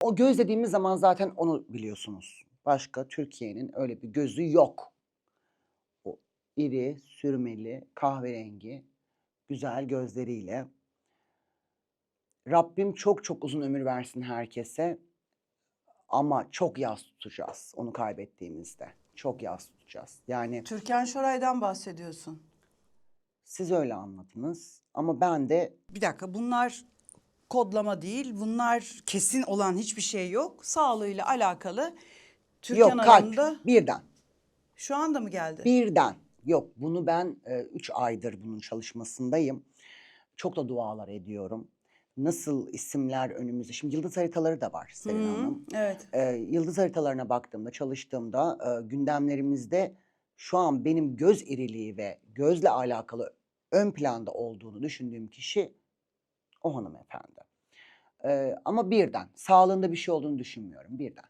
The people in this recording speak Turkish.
O göz dediğimiz zaman zaten onu biliyorsunuz. Başka Türkiye'nin öyle bir gözü yok. O iri, sürmeli, kahverengi, güzel gözleriyle. Rabbim çok çok uzun ömür versin herkese. Ama çok yas tutacağız onu kaybettiğimizde. Çok yas tutacağız. Yani Türkan Şoray'dan bahsediyorsun. siz öyle anladınız ama ben de Bir dakika bunlar kodlama değil. Bunlar kesin olan hiçbir şey yok. Sağlığıyla alakalı Türkan yok kalp Hanım'da birden. şu anda mı geldi? Birden. Yok bunu ben 3 aydır bunun çalışmasındayım. Çok da dualar ediyorum. Nasıl isimler önümüzde. Şimdi yıldız haritaları da var Selin Hı, Hanım. Evet. Ee, yıldız haritalarına baktığımda, çalıştığımda e, gündemlerimizde şu an benim göz iriliği ve gözle alakalı ön planda olduğunu düşündüğüm kişi o hanımefendi. Ama birden. Sağlığında bir şey olduğunu düşünmüyorum. Birden.